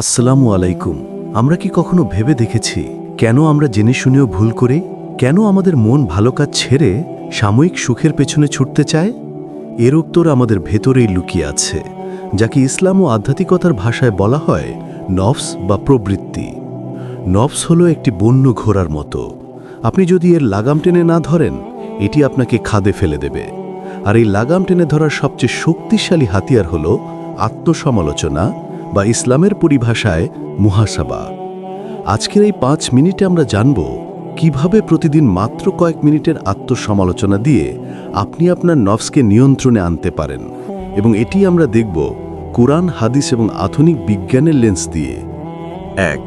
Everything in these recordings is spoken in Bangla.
আসসালামু আলাইকুম। আমরা কি কখনো ভেবে দেখেছি কেন আমরা জেনে শুনেও ভুল করি? কেন আমাদের মন ভালো কাজ ছেড়ে সাময়িক সুখের পেছনে ছুটতে চায়? এর উত্তর আমাদের ভেতরেই লুকিয়ে আছে, যাকে ইসলাম ও আধ্যাত্মিকতার ভাষায় বলা হয় নফস বা প্রবৃত্তি। নফস হলো একটি বন্য ঘোড়ার মতো। আপনি যদি এর লাগাম টেনে না ধরেন, এটি আপনাকে খাদে ফেলে দেবে। আর এই লাগাম টেনে ধরার সবচেয়ে শক্তিশালী হাতিয়ার হল আত্মসমালোচনা বা ইসলামের পরিভাষায় মুহাসাবা। আজকের এই পাঁচ মিনিটে আমরা জানব কীভাবে প্রতিদিন মাত্র কয়েক মিনিটের আত্মসমালোচনা দিয়ে আপনি আপনার নফসকে নিয়ন্ত্রণে আনতে পারেন এবং এটি আমরা দেখব কোরআন, হাদিস এবং আধুনিক বিজ্ঞানের লেন্স দিয়ে। এক,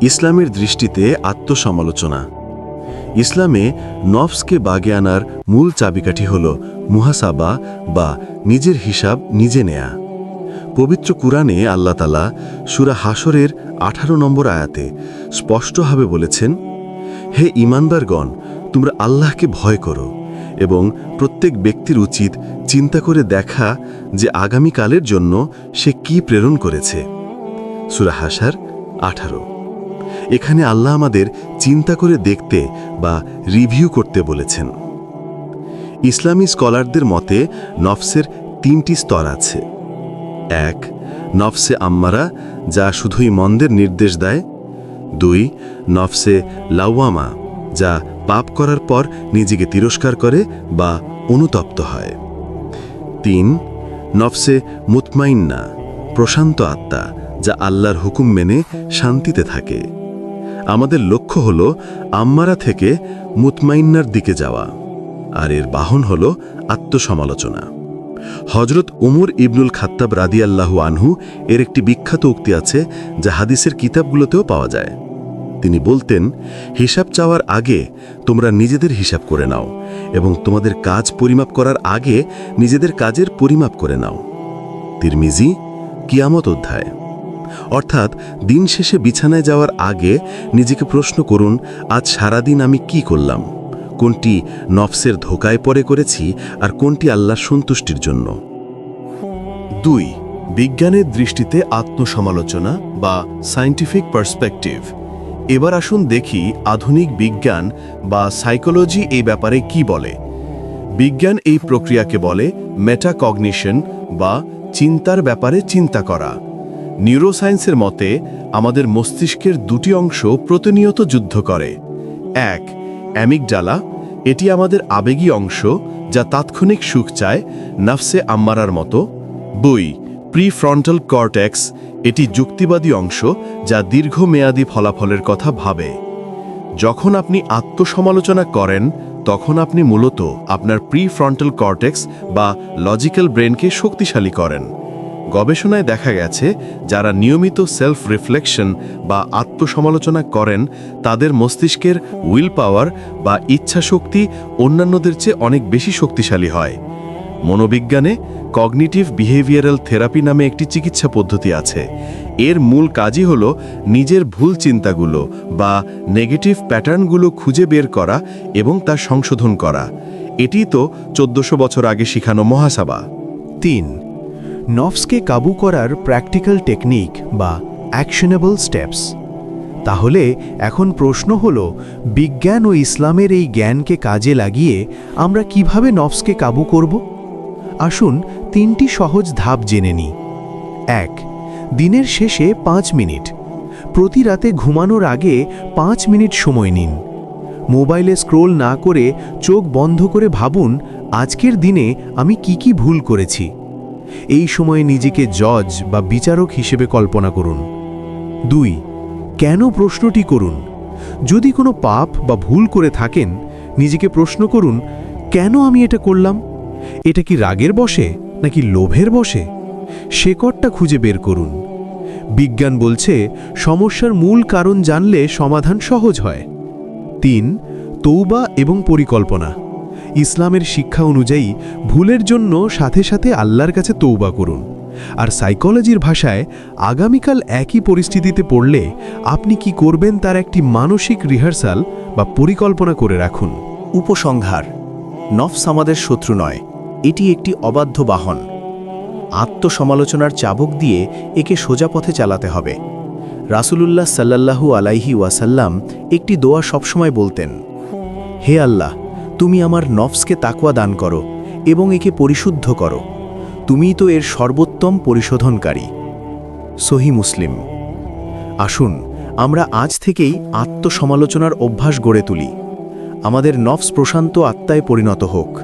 ইসলামের দৃষ্টিতে আত্মসমালোচনা। ইসলামে নফসকে বাগে আনার মূল চাবিকাঠি হল মুহাসাবা বা নিজের হিসাব নিজে নেয়া। পবিত্র কুরআনে আল্লাহ তালা সুরা হাসরের আঠারো নম্বর আয়াতে স্পষ্টভাবে বলেছেন, হে ইমানদারগণ তোমরা আল্লাহকে ভয় করো এবং প্রত্যেক ব্যক্তির উচিত চিন্তা করে দেখা যে আগামীকালের জন্য সে কি প্রেরণ করেছে। সুরা হাসার আঠারো। এখানে আল্লাহ আমাদের চিন্তা করে দেখতে বা রিভিউ করতে বলেছেন। ইসলামী স্কলারদের মতে নফসের তিনটি স্তর আছে। এক, নফসে আম্মারা, যা শুধুই মন্দের নির্দেশ দেয়। দুই, নফসে লাওয়ামা, যা পাপ করার পর নিজেকে তিরস্কার করে বা অনুতপ্ত হয়। তিন, নফসে মুতমাইন্না, প্রশান্ত আত্মা, যা আল্লাহর হুকুম মেনে শান্তিতে থাকে। আমাদের লক্ষ্য হল আম্মারা থেকে মুতমাইন্নার দিকে যাওয়া, আর এর বাহন হল আত্মসমালোচনা। হজরত উমর ইবনুল খাত্তাব রাদিয়াল্লাহু আনহু এর একটি বিখ্যাত উক্তি আছে, যা হাদিসের কিতাবগুলোতেও পাওয়া যায়। তিনি বলতেন, হিসাব চাওয়ার আগে তোমরা নিজেদের হিসাব করে নাও এবং তোমাদের কাজ পরিমাপ করার আগে নিজেদের কাজের পরিমাপ করে নাও। তিরমিজি, কিয়ামত অধ্যায়। অর্থাৎ, দিন শেষে বিছানায় যাওয়ার আগে নিজেকে প্রশ্ন করুন, আজ সারাদিন আমি কি করলাম? কোনটি নফসের ধোকায় পরে করেছি আর কোনটি আল্লাহর সন্তুষ্টির জন্য। দুই, বিজ্ঞানের দৃষ্টিতে আত্মসমালোচনা বা সায়েন্টিফিক পার্সপেক্টিভ এবার আসুন দেখি আধুনিক বিজ্ঞান বা সাইকোলজি এই ব্যাপারে কি বলে। বিজ্ঞান এই প্রক্রিয়াকে বলে মেটাকগনিশন বা চিন্তার ব্যাপারে চিন্তা করা। নিউরোসায়েন্সের মতে আমাদের মস্তিষ্কের দুটি অংশ প্রতিনিয়ত যুদ্ধ করে। এক অ্যামিকডালা এটি আমাদের আবেগী অংশ যা তাৎক্ষণিক সুখ চায় নাফসে আম্মারার মতো। বই প্রিফ্রন্টাল কর্টেক্স, এটি যুক্তিবাদী অংশ যা দীর্ঘমেয়াদী ফলাফলের কথা ভাবে। যখন আপনি আত্মসমালোচনা করেন, তখন আপনি মূলত আপনার প্রিফ্রন্টাল কর্টেক্স বা লজিক্যাল ব্রেনকে শক্তিশালী করেন। গবেষণায় দেখা গেছে, যারা নিয়মিত সেলফ রিফ্লেকশন বা আত্মসমালোচনা করেন, তাদের মস্তিষ্কের উইল পাওয়ার বা ইচ্ছাশক্তি অন্যান্যদের চেয়ে অনেক বেশি শক্তিশালী হয়। মনোবিজ্ঞানে কগনিটিভ বিহেভিয়ারাল থেরাপি নামে একটি চিকিৎসা পদ্ধতি আছে। এর মূল কাজই হল নিজের ভুল চিন্তাগুলো বা নেগেটিভ প্যাটার্নগুলো খুঁজে বের করা এবং তা সংশোধন করা। এটি তো চোদ্দশো বছর আগে শিখানো মহাসাবা। তিন নফসকে কাবু করার প্র্যাকটিক্যাল টেকনিক বা অ্যাকশনেবল স্টেপস তাহলে এখন প্রশ্ন হল, বিজ্ঞান ও ইসলামের এই জ্ঞানকে কাজে লাগিয়ে আমরা কীভাবে নফসকে কাবু করব? আসুন তিনটি সহজ ধাপ জেনে নিই। এক, দিনের শেষে পাঁচ মিনিট। প্রতি রাতে ঘুমানোর আগে পাঁচ মিনিট সময় নিন। মোবাইলে স্ক্রোল না করে চোখ বন্ধ করে ভাবুন, আজকের দিনে আমি কি কি ভুল করেছি। এই সময়ে নিজেকে জজ বা বিচারক হিসেবে কল্পনা করুন। দুই, কেন প্রশ্নটি করুন? যদি কোনো পাপ বা ভুল করে থাকেন, নিজেকে প্রশ্ন করুন, কেন আমি এটা করলাম? এটা কি রাগের বসে নাকি লোভের বসে? শেকড়টা খুঁজে বের করুন। বিজ্ঞান বলছে, সমস্যার মূল কারণ জানলে সমাধান সহজ হয়। তিন, তৌবা এবং পরিকল্পনা। ইসলামের শিক্ষা অনুযায়ী ভুলের জন্য সাথে সাথে আল্লাহর কাছে তৌবা করুন। আর সাইকোলজির ভাষায়, আগামীকাল একই পরিস্থিতিতে পড়লে আপনি কি করবেন তার একটি মানসিক রিহার্সাল বা পরিকল্পনা করে রাখুন। উপসংহার। নফস আমাদের শত্রু নয়, এটি একটি অবাধ্য বাহন। আত্মসমালোচনার চাবক দিয়ে একে সোজা পথে চালাতে হবে। রাসূলুল্লাহ সাল্লাল্লাহু আলাইহি ওয়াসাল্লাম একটি দোয়া সবসময় বলতেন, হে আল্লাহ তুমি আমার নফসকে তাকুয়া দান করো এবং একে পরিশুদ্ধ করো। তুমিই তো এর সর্বোত্তম পরিশোধনকারী। সহি মুসলিম। আসুন, আমরা আজ থেকেই আত্মসমালোচনার অভ্যাস গড়ে তুলি। আমাদের নফস প্রশান্ত আত্মায় পরিণত হোক।